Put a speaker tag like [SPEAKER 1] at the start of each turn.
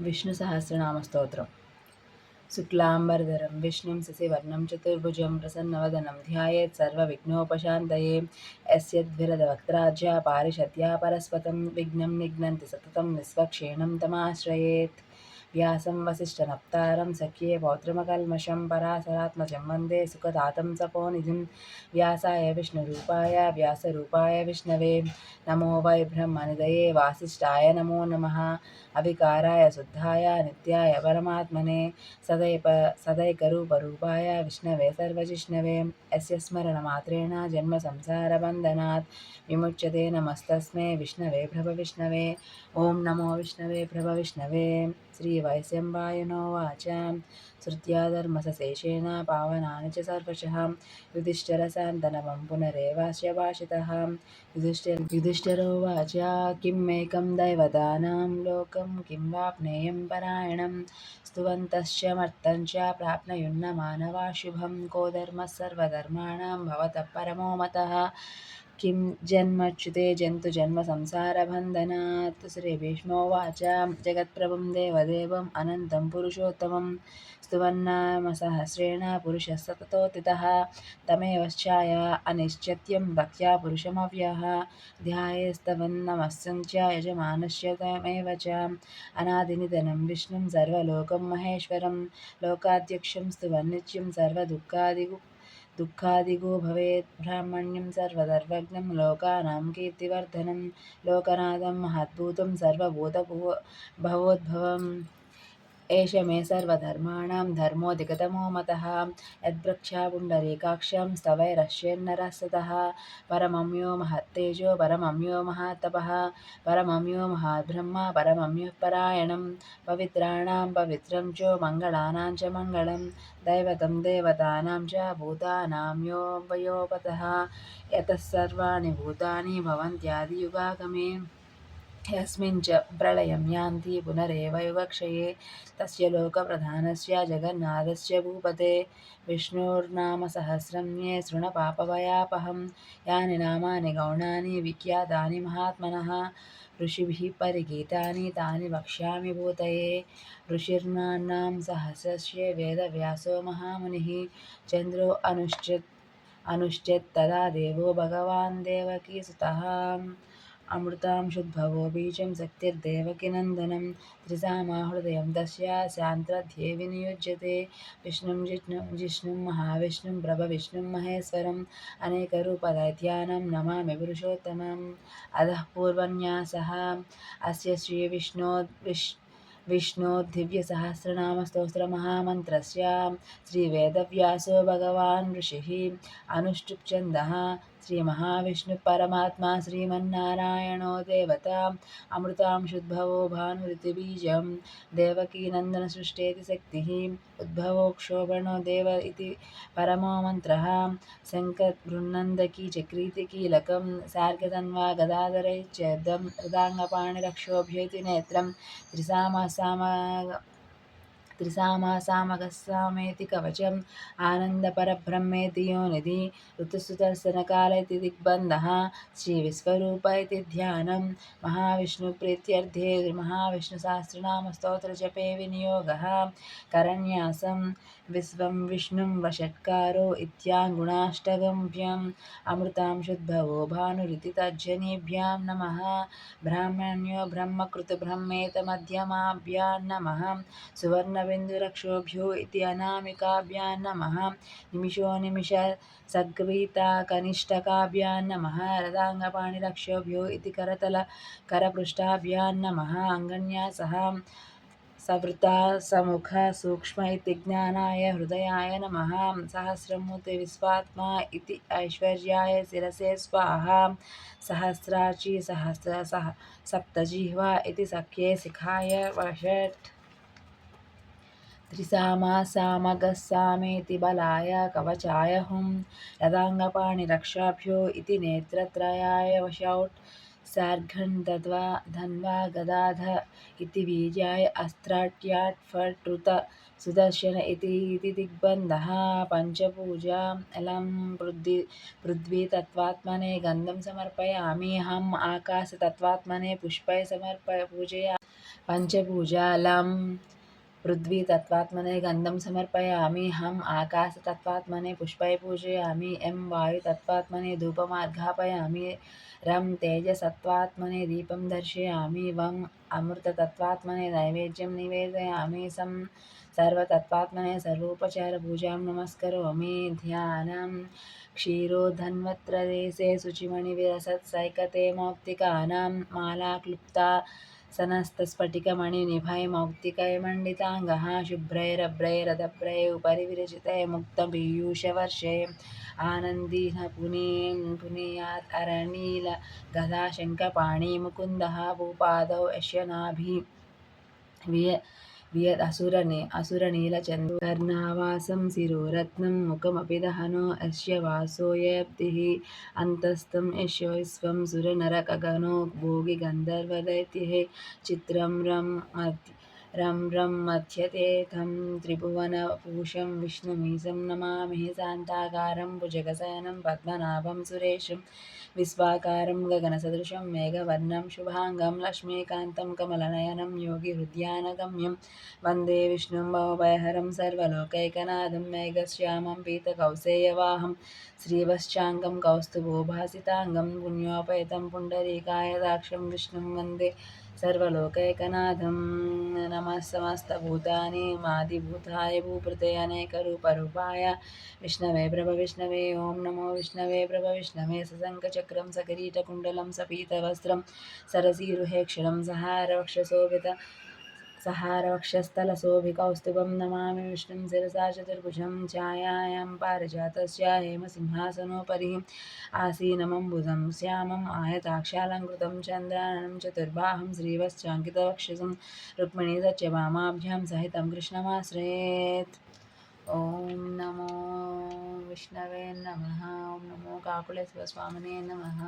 [SPEAKER 1] విష్ణు సహస్రనామ స్తోత్రం. శుక్లాంబరధరం విష్ణుం శశివర్ణం చతుర్భుజం ప్రసన్నవదనం ధ్యాయేత్ సర్వ విఘ్నోపశాంతయే యస్యద్విరద యస్యద్విరదవక్త్రాజ్య పారిషత్యా పరస్పతం విఘ్నం నిఘ్నంతి సతతం నిస్వక్షేణం తమాశ్రయేత్. व्यासं वसिष्ठनप्तारं सख्ये पौत्रिमकल्मषं पराशरात्मजं वंदे सुखदातं सपोनिधिं व्यासाय विष्णुरूपाय, व्यासरूपाय विष्णवे। नमो वै ब्रह्मनिधये वासिष्ठाय नमो नमः। अविकाराय शुद्धाय नित्याय परमात्मने। सदैव सदैकरूपरूपाय विष्णवे सर्वजिष्णवे। यस्य स्मरणमात्रेण जन्मसंसारबन्धनात् विमुच्यते नमस्तस्मै विष्णवे प्रभविष्णवे। ॐ नमो विष्णवे प्रभविष्णवे। श्री वैशम्बायनोवाच श्रुत्या धर्मस शेषेण पावनानि च सर्वशः युधिष्ठिरसान्तनवं पुनरेवास्य भाषितः युधिष्ठिर युधिष्ठिरोवाच किमेकं दैवतानां लोकं किं वाप्नेयं परायणं स्तुवन्तश्च मर्तञ्च प्राप्नयुन्न मानवाशुभं को धर्मः सर्वधर्माणां भवतः परमो मतः किं जन्मच्युते जन्तुजन्मसंसारबन्धनात् श्रीभीष्मोवाच जगत्प्रभुं देवदेवम् अनन्तं पुरुषोत्तमं। स्तुवन्नामसहस्रेण पुरुषः सततोत्थितः तमेवश्चाय अनिश्चित्यं भक्त्या पुरुषमव्यः। ध्यायेस्तवन्नमस्सञ्च यजमानस्य तमेव च। अनादिनिधनं विष्णुं सर्वलोकं महेश्वरं। लोकाध्यक्षं स्तुवन्नित्यं सर्वदुःखादिगु दुःखादिगो भवेत्। ब्राह्मण्यं सर्वधर्वज्ञं लोकानां कीर्तिवर्धनं। लोकनाथं महद्भूतं सर्वभूतभुव भवोद्भवम्। एष मे सर्वधर्माणां धर्मोऽधिगतमो मतः यद्रक्षा पुण्डरीकाक्षं स्तवैरश्यन्नरः सतः परमम्यो महत्तेजो परमम्यो महात्तपः परमम्यो महाब्रह्म परमम्युः परायणं पवित्राणां पवित्रं च मङ्गलानां च मङ्गलं दैवतं देवतानां च भूतानां यो वयोपतः यतः सर्वाणि भूतानि भवन्त्यादियुगागमे यस्मिन् च प्रलयं यान्ति पुनरेव युगक्षये। तस्य लोकप्रधानस्य जगन्नाथस्य भूपते। विष्णोर्नामसहस्रं ये शृणपापभयापहं यानि नामानि गौणानि विख्यातानि महात्मनः। ऋषिभिः परिगीतानि तानि वक्ष्यामि भूतये। ऋषिर्नाम्नां सहस्रस्य वेदव्यासो महामुनिः। चन्द्रो अनुश्चेत् तदा देवो भगवान् देवकीसुतः। अमृतांशुद्भवो बीजं शक्तिर्देवकीनन्दनं त्रिसामाहृदयं तस्य शान्त्रध्ये विनियुज्यते। विष्णुं जिष्णुं जिष्णुं महाविष्णुं प्रभविष्णुं महेश्वरम् अनेकरूपदैत्यानं नमामि पुरुषोत्तमम्। अधः पूर्वन्यासः, अस्य श्रीविष्णो विष् विष्णोर्दिव्यसहस्रनामस्तोत्रमहामन्त्रस्य श्रीवेदव्यासो भगवान् ऋषिः अनुष्टुप्छन्दः श्रीमहाविष्णुपरमात्मा श्रीमन्नारायणो देवता अमृतांशुद्भवो भानुरितिबीजं देवकीनन्दनसृष्टेति शक्तिः उद्भवो क्षोभणो देव इति परमो मन्त्रः। शङ्खगृह्नन्दकी चक्रीति कीलकं सार्गतन्वा गदाधरैश्चेदं हृदाङ्गपाणिरक्षोभ्य इति नेत्रं त्रिसामासाम త్రిసామాసామగస్సామేతి కవచం ఆనందపరబ్రహ్మేతి యోనిధి ఋతుసుదర్శనకాలైతి దిగ్బంధ శ్రీ విశ్వరూప ఇతి ధ్యానం మహావిష్ణుప్రీత్యర్థే మహావిష్ణుసహస్రనామస్తోత్రజపే వినియోగ కరణ్యాసం విశ్వం విష్ణుం వషట్కారో ఇత్యాంగుణాష్టగంభ్యం అమృతాంశుద్భవో భానురితి తజ్జనీభ్యాం నమ బ్రాహ్మణ్యో బ్రహ్మకృత బ్రహ్మేత మధ్యమాభ్యాం నమ సువర్ణ सुवर्णबिन्दुरक्षोभ्यो इति अनामिकाभ्यां नमः। निमिषो निमिष सग्वीताकनिष्ठकाभ्यां नमः। रदाङ्गपाणिरक्षोभ्यो इति करतल करपृष्ठाभ्यां नमः। अङ्गन्यासः सवृता समुख सूक्ष्म इति ज्ञानाय हृदयाय नमः। सहस्रमूर्ति विश्वात्मा इति ऐश्वर्याय शिरसे स्वाहा। सहस्राची सहस्र सह सप्तजिह्वा इति सख्ये शिखाय वषट्। त्रिसामासामगस्सामेति बलाय कवचाय हुं रदाङ्गपाणिरक्षाभ्यो इति नेत्रत्रयाय वशौट् सार्घन् दद्वा धन्वा गदाध इति बीजाय अस्त्राट्याट् फट् ऋत सुदर्शन इति इति दिग्बन्धः पञ्चपूजा अलं पृथ्वी पृथ्वी तत्त्वात्मने गन्धं समर्पयामि अहम् आकाशतत्त्वात्मने पुष्पै समर्पय पूजया पञ्चपूजालं पृथ्वी तत्त्वात्मने गन्धं समर्पयामि हम् आकाशतत्त्वात्मने पुष्पै पूजयामि यं वायुतत्त्वात्मने धूपमार्घापयामि रं तेजसत्त्वात्मने दीपं दर्शयामि वम् अमृततत्त्वात्मने नैवेद्यं निवेदयामि, सं सर्वतत्त्वात्मने सर्वोपचारपूजां ध्यानं क्षीरोधन्वत्रदेशे शुचिमणिविरसत्सैकते मौक्तिकानां माला क्लुप्ता सनस्तस्फटिकमणिनिभै मौक्तिकैमण्डिताङ्गः शुभ्रैरभ्रैरदभ्रै उपरि विरचिते मुक्तपीयूषवर्षे आनन्दीः पुनीं पुनीयात् अरनील गदाशङ्खपाणि मुकुन्दः भूपादौ यश्यनाभि विय वियदसुरने असुरनीलचन्द्रो कर्णावासं शिरोरत्नं मुखमपि दहनो यस्य वासो यब्धिः अन्तस्थं यस्य विश्वं सुरनरकगणो भोगिगन्धर्वदैत्यः चित्रं रं मध्य रं रं मध्यतेथं त्रिभुवनपूषं विष्णुमीशं नमामि शान्ताकारं भुजगशयनं पद्मनाभं सुरेशं विश्वाकारं गगनसदृशं मेघवर्णं शुभाङ्गं लक्ष्मीकान्तं कमलनयनं योगिहृद्यानगम्यं वन्दे विष्णुं भवभयहरं सर्वलोकैकनाथं मेघश्यामं पीतकौसेयवाहं श्रीवश्चाङ्गं कौस्तुभोभासिताङ्गं पुण्योपेतं पुण्डरीकायदाक्षं विष्णुं वन्दे सर्वलोकैकनाथं नमः समस्तभूतानि मादिभूताय भूभृते अनेकरूपरूपाय विष्णवे प्रभविष्णवे ॐ नमो, विष्णवे प्रभविष्णवे सशङ्खचक्रं सकिरीटकुण्डलं, सपीतवस्त्रं सरसीरुहेक्षणं सहारवक्षशोभित सहारवक्षस्थलशोभिकौस्तुभं नमामि विष्णुं शिरसा चतुर्भुजं छायायां पारिजातस्य हेमसिंहासनोपरि आसीनमम्बुधं श्यामम् आयताक्षालङ्कृतं चन्द्राननं चतुर्बाहं श्रीवश्चाङ्कितवक्षसं रुक्मिणी सत्यभामाभ्यां सहितं कृष्णमाश्रयेत्। ॐ नमो विष्णवे नमः, ॐ नमो काकुलेश्वरस्वामिने नमः।